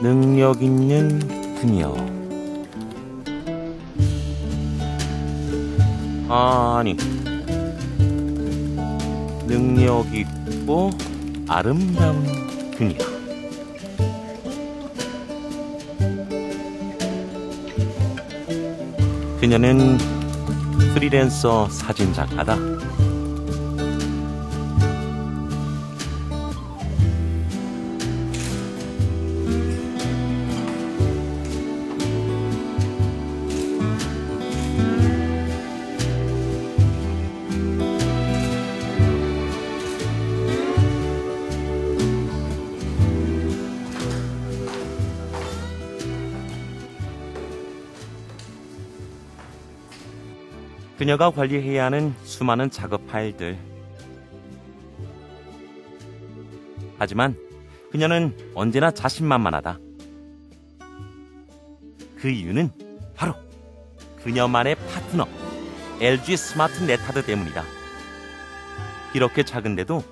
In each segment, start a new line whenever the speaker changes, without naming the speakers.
능력 있는 그녀. 아니, 능력 있고 아름다운 그녀. 그녀는 프리랜서 사진작가다. 그녀가 관리해야 하는 수많은 작업 파일들. 하지만 그녀는 언제나 자신만만하다. 그 이유는 바로 그녀만의 파트너 LG 스마트 네타드 때문이다. 이렇게 작은데도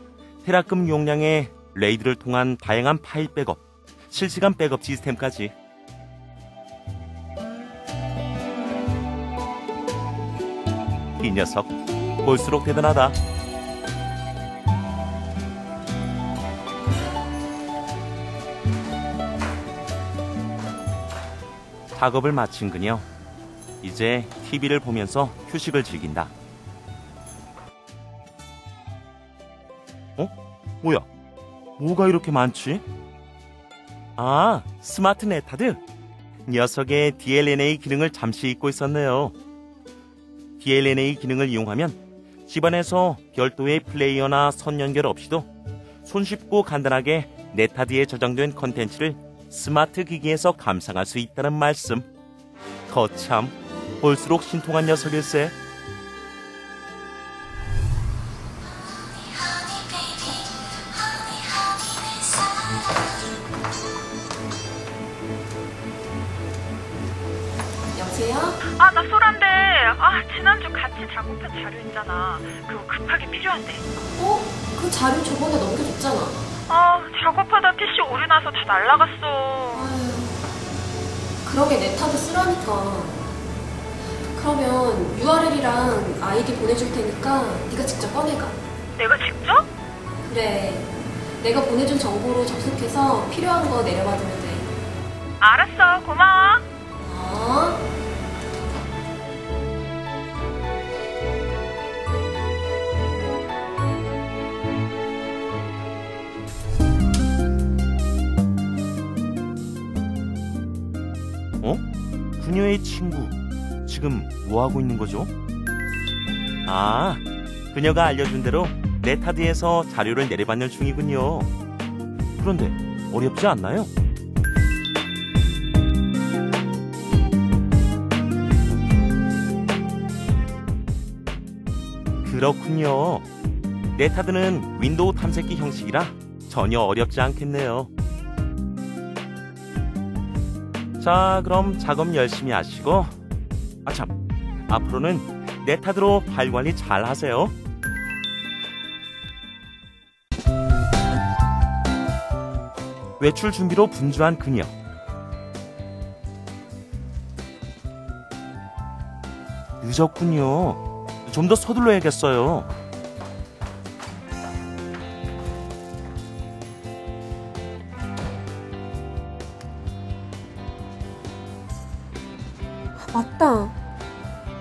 테라급 용량의 레이드를 통한 다양한 파일 백업, 실시간 백업 시스템까지 이 녀석 볼수록 대단하다. 작업을 마친 그녀. 이제 TV를 보면서 휴식을 즐긴다. 어? 뭐야? 뭐가 이렇게 많지? 아, 스마트 네타드. 녀석의 DLNA 기능을 잠시 잊고 있었네요. DLNA 기능을 이용하면 집안에서 별도의 플레이어나 선 연결 없이도 손쉽고 간단하게 네타드에 저장된 컨텐츠를 스마트 기기에서 감상할 수 있다는 말씀. 거참 볼수록 신통한 녀석일세.
여보세요?
아, 나 소란데. 아, 지난주 같이 작업한 자료 있잖아. 그거 급하게 필요한데.
어? 그 자료 저번에 넘겨줬잖아.
아, 작업하다 PC 오류 나서 다 날라갔어.
아휴, 그러게 내 탓을 쓰라니까. 그러면 URL이랑 아이디 보내줄 테니까 네가 직접 꺼내가.
내가 직접?
그래. 내가 보내준 정보로 접속해서 필요한 거 내려받으면 돼.
알았어, 고마워.
그녀의 친구 지금 뭐 하고 있는 거죠? 아, 그녀가 알려준 대로 네타드에서 자료를 내려받는 중이군요. 그런데 어렵지 않나요? 그렇군요. 네타드는 윈도우 탐색기 형식이라 전혀 어렵지 않겠네요. 자, 그럼 작업 열심히 하시고, 아참, 앞으로는 네타드로 파일 관리 잘 하세요. 외출 준비로 분주한 그녀. 늦었군요. 좀 더 서둘러야겠어요.
맞다.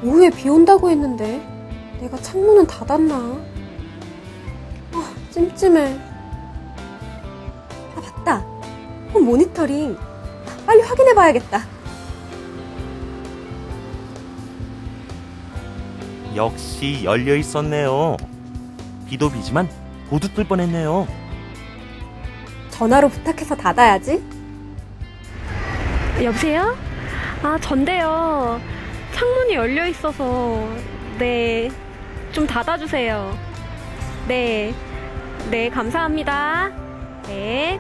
오후에 비 온다고 했는데 내가 창문은 닫았나? 아, 찜찜해. 아, 맞다. 홈 모니터링. 빨리 확인해 봐야겠다.
역시 열려 있었네요. 비도 비지만 보드 뜰 뻔했네요.
전화로 부탁해서 닫아야지.
여보세요? 아, 전데요. 창문이 열려 있어서, 네. 좀 닫아주세요. 네. 네, 감사합니다. 네.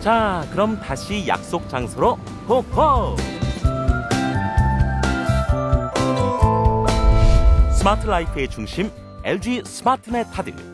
자, 그럼 다시 약속 장소로 고고! 스마트 라이프의 중심 LG 스마트넷 카드.